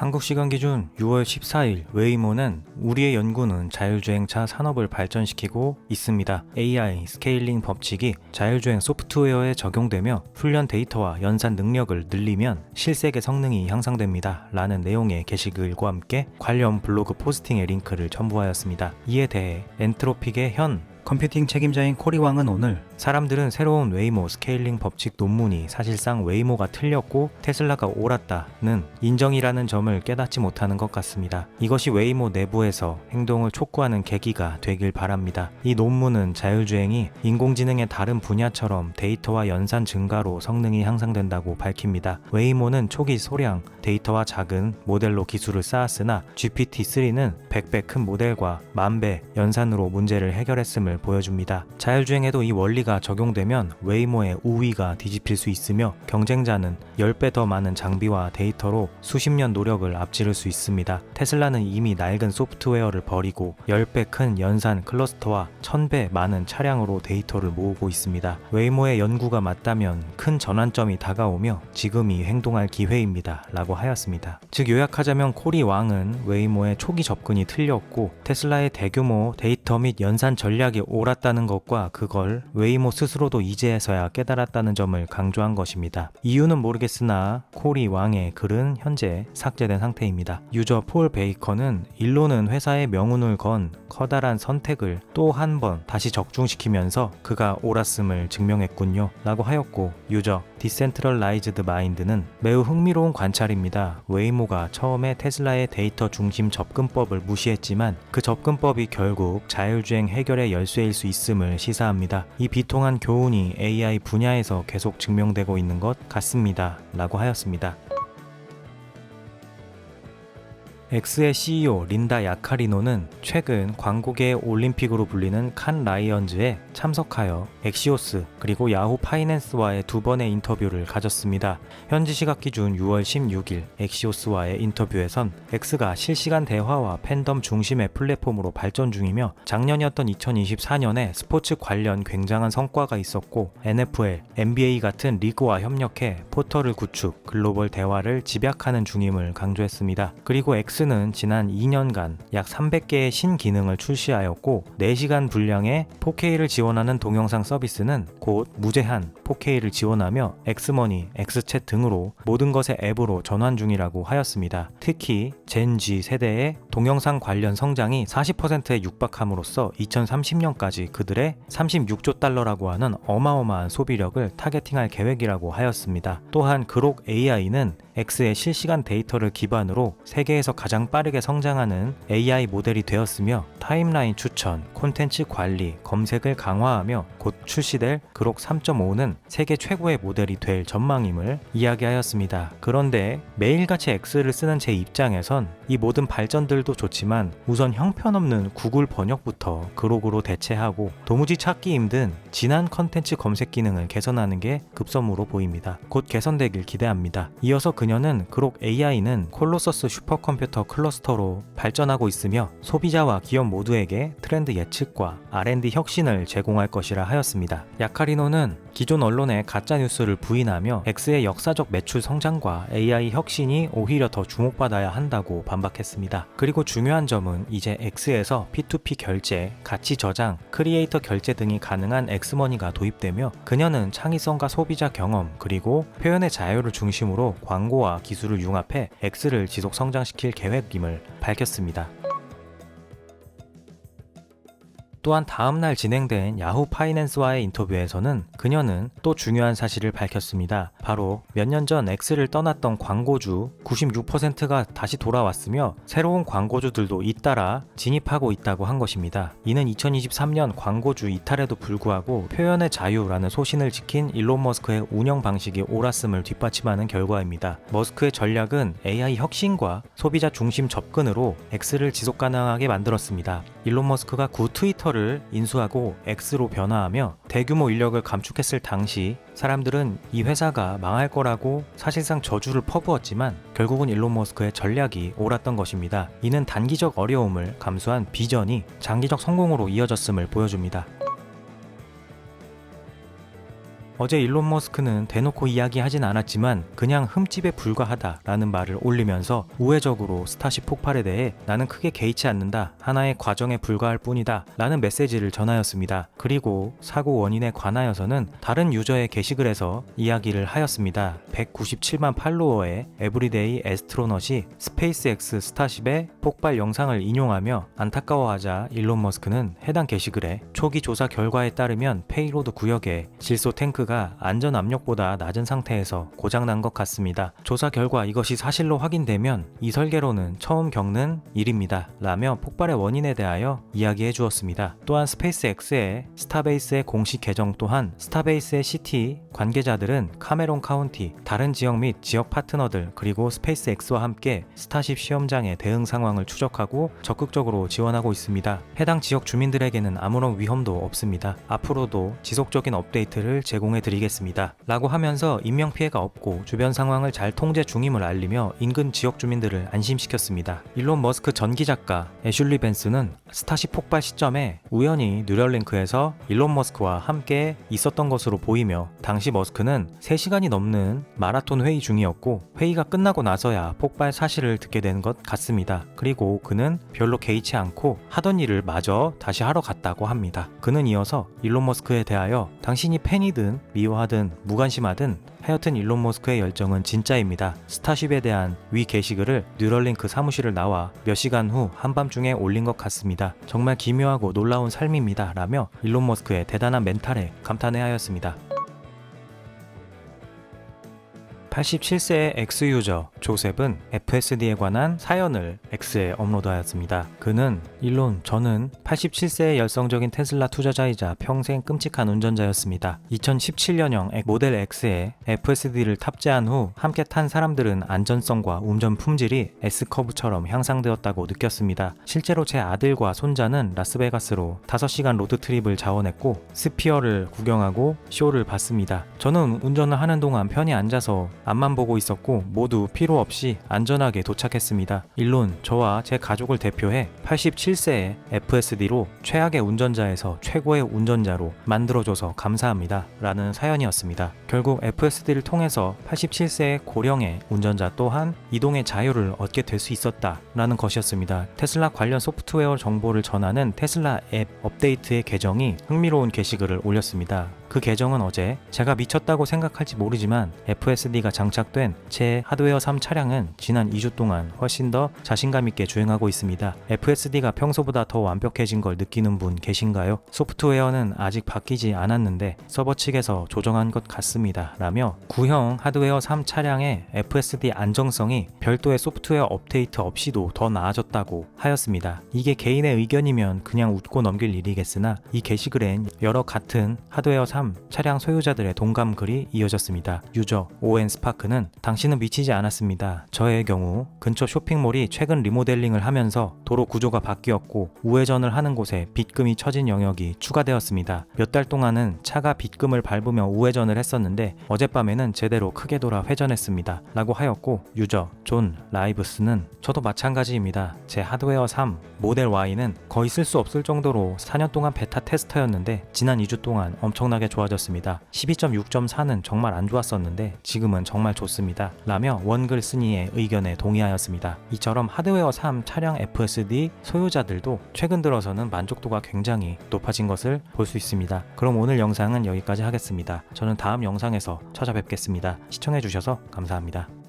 한국 시간 기준 6월 14일 웨이모는 우리의 연구는 자율주행차 산업을 발전시키고 있습니다. AI 스케일링 법칙이 자율주행 소프트웨어에 적용되며 훈련 데이터와 연산 능력을 늘리면 실세계 성능이 향상됩니다. 라는 내용의 게시글과 함께 관련 블로그 포스팅의 링크를 첨부하였습니다. 이에 대해 엔트로픽의 현 컴퓨팅 책임자인 코리 왕은 오늘 사람들은 새로운 웨이모 스케일링 법칙 논문이 사실상 웨이모가 틀렸고 테슬라가 옳았다는 인정이라는 점을 깨닫지 못하는 것 같습니다. 이것이 웨이모 내부에서 행동을 촉구하는 계기가 되길 바랍니다. 이 논문은 자율주행이 인공지능의 다른 분야처럼 데이터와 연산 증가로 성능이 향상된다고 밝힙니다. 웨이모는 초기 소량 데이터와 작은 모델로 기술을 쌓았으나 GPT-3는 100배 큰 모델과 만배 연산으로 문제를 해결했음을 보여줍니다. 자율주행에도 이 원리가 적용되면 웨이모의 우위가 뒤집힐 수 있으며 경쟁자는 10배 더 많은 장비와 데이터로 수십 년 노력을 앞지를 수 있습니다. 테슬라는 이미 낡은 소프트웨어를 버리고 10배 큰 연산 클러스터와 1000배 많은 차량으로 데이터를 모으고 있습니다. 웨이모의 연구가 맞다면 큰 전환점이 다가오며 지금이 행동할 기회입니다. 라고 하였습니다. 즉 요약하자면 코리 왕은 웨이모의 초기 접근이 틀렸고 테슬라의 대규모 데이터 및 연산 전략이 옳았다는 것과 그걸 웨이모 스스로도 이제서야 깨달았다는 점을 강조한 것입니다. 이유는 모르겠으나 코리 왕의 글은 현재 삭제된 상태입니다. 유저 폴 베이커는 일로는 회사의 명운을 건 커다란 선택을 또 한 번 다시 적중시키면서 그가 옳았음을 증명했군요. 라고 하였고 유저 디센트럴라이즈드 마인드는 매우 흥미로운 관찰입니다. 웨이모가 처음에 테슬라의 데이터 중심 접근법을 무시했지만 그 접근법이 결국 자율주행 해결의 열 쇠일 수 있음을 시사합니다. 이 비통한 교훈이 AI 분야에서 계속 증명되고 있는 것 같습니다. 라고 하였습니다. 엑스의 CEO 린다 야카리노는 최근 광고계 올림픽으로 불리는 칸 라이언즈에 참석하여 엑시오스 그리고 야후 파이낸스와의 두 번의 인터뷰를 가졌습니다. 현지 시각 기준 6월 16일 엑시오스와의 인터뷰에선 엑스가 실시간 대화와 팬덤 중심의 플랫폼으로 발전 중이며 작년이었던 2024년에 스포츠 관련 굉장한 성과가 있었고 NFL, NBA 같은 리그와 협력해 포털을 구축, 글로벌 대화를 집약하는 중임을 강조했습니다. 그리고 엑스 는 지난 2년간 약 300개의 신기능을 출시하였고 4시간 분량의 4K를 지원하는 동영상 서비스는 곧 무제한 4K를 지원하며 엑스머니, 엑스챗 등으로 모든 것의 앱으로 전환 중이라고 하였습니다. 특히 젠지 세대의 동영상 관련 성장이 40%에 육박함으로써 2030년까지 그들의 36조 달러라고 하는 어마어마한 소비력을 타겟팅할 계획이라고 하였습니다. 또한 그록 AI는 X의 실시간 데이터를 기반으로 세계에서 가장 빠르게 성장하는 AI 모델이 되었으며 타임라인 추천, 콘텐츠 관리, 검색을 강화하며 곧 출시될 그록 3.5는 세계 최고의 모델이 될 전망임을 이야기하였습니다. 그런데 매일같이 X를 쓰는 제 입장에선 이 모든 발전들도 좋지만 우선 형편없는 구글 번역부터 그록으로 대체하고 도무지 찾기 힘든 진한 컨텐츠 검색 기능을 개선하는 게 급선무로 보입니다. 곧 개선되길 기대합니다. 이어서 그녀는 그록 AI는 콜로서스 슈퍼컴퓨터 클러스터로 발전하고 있으며 소비자와 기업 모두에게 트렌드 예측과 R&D 혁신을 제공할 것이라 하였습니다. 야카리노는 기존 언론의 가짜 뉴스를 부인하며 X의 역사적 매출 성장과 AI 혁신이 오히려 더 주목받아야 한다고 반박했습니다. 그리고 중요한 점은 이제 X에서 P2P 결제, 가치 저장, 크리에이터 결제 등이 가능한 X머니가 도입되며 그녀는 창의성과 소비자 경험 그리고 표현의 자유를 중심으로 광고와 기술을 융합해 X를 지속 성장시킬 계획임을 밝혔습니다. 또한 다음날 진행된 야후 파이낸스와의 인터뷰에서는 그녀는 또 중요한 사실을 밝혔습니다. 바로 몇 년 전 X를 떠났던 광고주 96%가 다시 돌아왔으며 새로운 광고주들도 잇따라 진입하고 있다고 한 것입니다. 이는 2023년 광고주 이탈에도 불구하고 표현의 자유라는 소신을 지킨 일론 머스크의 운영 방식이 옳았음을 뒷받침하는 결과입니다. 머스크의 전략은 AI 혁신과 소비자 중심 접근으로 X를 지속 가능하게 만들었습니다. 일론 머스크가 구 트위터 를 인수하고 X로 변화하며 대규모 인력을 감축했을 당시 사람들은 이 회사가 망할 거라고 사실상 저주를 퍼부었지만 결국은 일론 머스크의 전략이 옳았던 것입니다. 이는 단기적 어려움을 감수한 비전이 장기적 성공으로 이어졌음을 보여줍니다. 어제 일론 머스크는 대놓고 이야기하진 않았지만 그냥 흠집에 불과하다라는 말을 올리면서 우회적으로 스타쉽 폭발에 대해 나는 크게 개의치 않는다. 하나의 과정에 불과할 뿐이다. 라는 메시지를 전하였습니다. 그리고 사고 원인에 관하여서는 다른 유저의 게시글 에서 이야기를 하였습니다. 197만 팔로워의 에브리데이 에스트로넛이 스페이스X 스타쉽의 폭발 영상을 인용하며 안타까워하자 일론 머스크는 해당 게시글에 초기 조사 결과에 따르면 페이로드 구역에 질소 탱크가 안전 압력보다 낮은 상태에서 고장난 것 같습니다. 조사 결과 이것이 사실로 확인되면 이 설계로는 처음 겪는 일입니다. 라며 폭발의 원인에 대하여 이야기해 주었습니다. 또한 스페이스X의 스타베이스의 공식 계정 또한 스타베이스의 CT 관계자들은 카메론 카운티, 다른 지역 및 지역 파트너들 그리고 스페이스X와 함께 스타쉽 시험장의 대응 상황을 추적하고 적극적으로 지원하고 있습니다. 해당 지역 주민들에게는 아무런 위험도 없습니다. 앞으로도 지속적인 업데이트를 제공해 드리겠습니다. 라고 하면서 인명피해가 없고 주변 상황을 잘 통제 중임을 알리며 인근 지역 주민들을 안심시켰습니다. 일론 머스크 전기 작가 애슐리 벤스는 스타쉽 폭발 시점에 우연히 뉴럴링크에서 일론 머스크와 함께 있었던 것으로 보이며 당시 머스크는 3시간이 넘는 마라톤 회의 중이었고 회의가 끝나고 나서야 폭발 사실을 듣게 된 것 같습니다. 그리고 그는 별로 개의치 않고 하던 일을 마저 다시 하러 갔다고 합니다. 그는 이어서 일론 머스크에 대하여 당신이 팬이든 미워하든 무관심하든 하여튼 일론 머스크의 열정은 진짜입니다. 스타쉽에 대한 위 게시글을 뉴럴링크 사무실을 나와 몇 시간 후 한밤중에 올린 것 같습니다. 정말 기묘하고 놀라운 삶입니다. 라며 일론 머스크의 대단한 멘탈에 감탄해 하였습니다. 87세의 X 유저 조셉은 FSD에 관한 사연을 X에 업로드하였습니다. 그는 일론 저는 87세의 열성적인 테슬라 투자자이자 평생 끔찍한 운전자였습니다. 2017년형 모델 X에 FSD를 탑재한 후 함께 탄 사람들은 안전성과 운전 품질이 S커브처럼 향상되었다고 느꼈습니다. 실제로 제 아들과 손자는 라스베가스로 5시간 로드트립을 자원했고 스피어를 구경하고 쇼를 봤습니다. 저는 운전을 하는 동안 편히 앉아서 앞만 보고 있었고 모두 필요 없이 안전하게 도착했습니다. 일론 저와 제 가족을 대표해 87세의 FSD로 최악의 운전자에서 최고의 운전자로 만들어줘서 감사합니다. 라는 사연이었습니다. 결국 FSD를 통해서 87세의 고령의 운전자 또한 이동의 자유를 얻게 될 수 있었다. 라는 것이었습니다. 테슬라 관련 소프트웨어 정보를 전하는 테슬라 앱 업데이트의 계정이 흥미로운 게시글을 올렸습니다. 그 계정은 어제 제가 미쳤다고 생각할지 모르지만 FSD가 장착된 제 하드웨어 3 차량은 지난 2주 동안 훨씬 더 자신감 있게 주행하고 있습니다. FSD가 평소보다 더 완벽해진 걸 느끼는 분 계신가요? 소프트웨어는 아직 바뀌지 않았는데 서버 측에서 조정한 것 같습니다. 라며 구형 하드웨어 3 차량의 FSD 안정성이 별도의 소프트웨어 업데이트 없이도 더 나아졌다고 하였습니다. 이게 개인의 의견이면 그냥 웃고 넘길 일이겠으나 이 게시글엔 여러 같은 하드웨어 3 차량 소유자들의 동감 글이 이어졌습니다. 유저 오엔 스파크는 당신은 미치지 않았습니다. 저의 경우 근처 쇼핑몰이 최근 리모델링을 하면서 도로 구조가 바뀌었고 우회전을 하는 곳에 빗금이 처진 영역이 추가되었습니다. 몇 달 동안은 차가 빗금을 밟으며 우회전을 했었는데 어젯밤에는 제대로 크게 돌아 회전했습니다. 라고 하였고 유저 존 라이브스는 저도 마찬가지입니다. 제 하드웨어 3 모델 Y는 거의 쓸 수 없을 정도로 4년 동안 베타 테스터였는데 지난 2주 동안 엄청나게 좋아졌습니다. 12.6.4는 정말 안 좋았었는데 지금은 정말 좋습니다. 라며 원글 쓴이의 의견에 동의하였습니다. 이처럼 하드웨어 3 차량 FSD 소유자들도 최근 들어서는 만족도가 굉장히 높아진 것을 볼 수 있습니다. 그럼 오늘 영상은 여기까지 하겠습니다. 저는 다음 영상에서 찾아뵙겠습니다. 시청해주셔서 감사합니다.